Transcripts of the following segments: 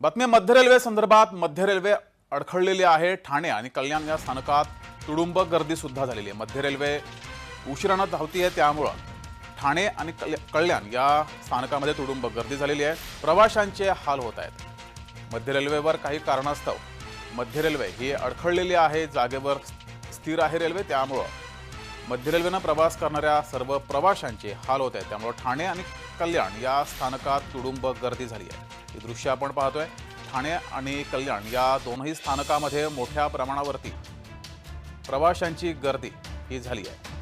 बातमी मध्य रेल्वे संदर्भात मध्य रेल्वे अडखळलेली आहे ठाणे आणि कल्याण या स्थानकात तुडुंब गर्दी सुद्धा झालेली आहे. मध्य रेल्वे उशिरानं धावती आहे त्यामुळं ठाणे आणि कल्याण या स्थानकामध्ये तुडुंब गर्दी झालेली आहे. प्रवाशांचे हाल होत आहेत. मध्य रेल्वेवर काही कारणास्तव मध्य रेल्वे ही अडखळलेली आहे जागेवर स्थिर आहे रेल्वे त्यामुळं मध्य रेल्वेनं प्रवास करणाऱ्या सर्व प्रवाशांचे हाल होत आहेत. त्यामुळं ठाणे आणि कल्याण या स्थानकात तुडुंब गर्दी झाली आहे. ही दृश्य आपण पाहतोय. ठाणे आणि कल्याण या दोनही स्थानकामध्ये मोठ्या प्रमाणावरती प्रवाशांची गर्दी ही झाली आहे.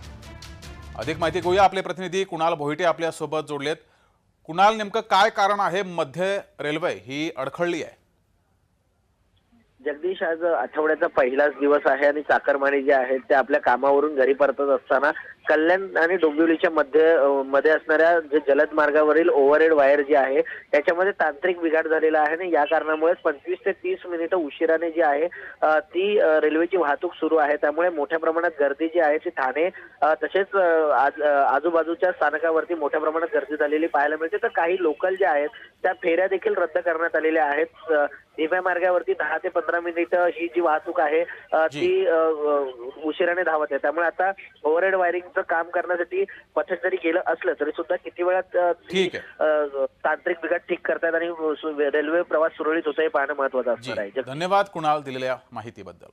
अधिक माहिती घेऊया. आपले प्रतिनिधी कुणाल भोईटे आपल्यासोबत जोडलेत. कुणाल नेमकं काय कारण आहे? मध्य रेल्वे ही अडखळली आहे. जगदीश आज आठवड्याचा पहिलाच दिवस आहे आणि चाकरमानी जे आहेत ते आपल्या कामावरून घरी परतत असताना कल्याण आणि डोंबिवलीच्या मध्ये मध्ये असणाऱ्या जे जलद मार्गावरील ओव्हरहेड वायर जी आहे त्याच्यामध्ये तांत्रिक बिघाड झालेला आहे आणि या कारणामुळे पंचवीस ते तीस मिनिटं उशिराने जी आहे ती रेल्वेची वाहतूक सुरू आहे. त्यामुळे मोठ्या प्रमाणात गर्दी जी आहे ती ठाणे तसेच आज- आजूबाजूच्या स्थानकावरती मोठ्या प्रमाणात गर्दी झालेली पाहायला मिळते. तर काही लोकल ज्या आहेत त्या फेऱ्या देखील रद्द करण्यात आलेल्या आहेत. धीम्या मार्गावरती दहा ते पंधरा मिनिटं ही जी वाहतूक आहे. ती उशिराने धावत आहे. त्यामुळे आता ओव्हरहेड वायरिंगचं काम करण्यासाठी पथक जरी गेलं असलं तरी सुद्धा किती वेळात ठीक आहे. तांत्रिक बिघाड ठीक करतायत आणि रेल्वे प्रवास सुरळीत होतोय पाहणं महत्वाचं असणार आहे धन्यवाद कुणाल दिलेल्या माहितीबद्दल